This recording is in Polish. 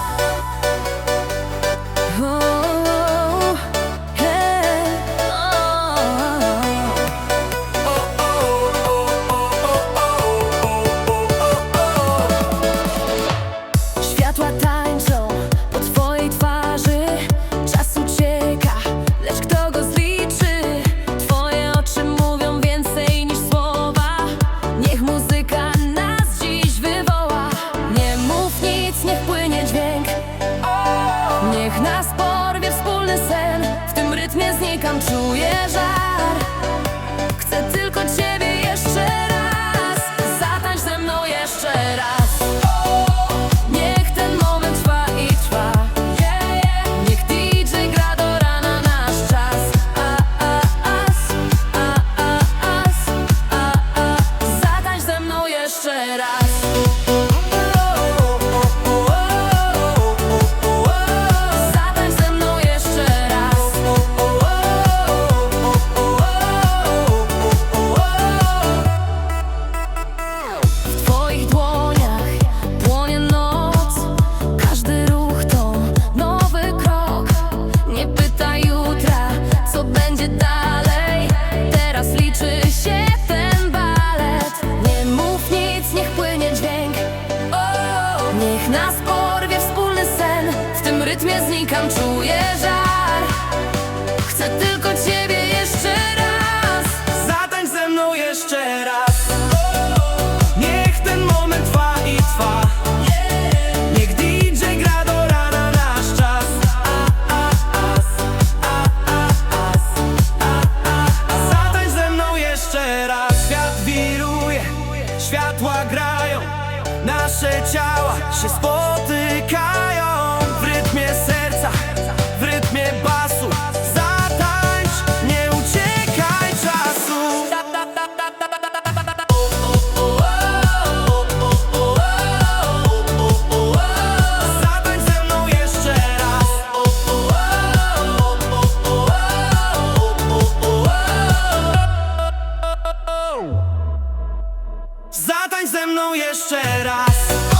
Bye. rytmie znikam, czuję żar. Chcę tylko ciebie jeszcze raz. Zatań ze mną jeszcze raz. Niech ten moment trwa i trwa. Niech DJ gra do rana nasz czas. Zatań ze mną jeszcze raz. Świat wiruje, światła grają. Nasze ciała się spotykają. ze mną jeszcze raz.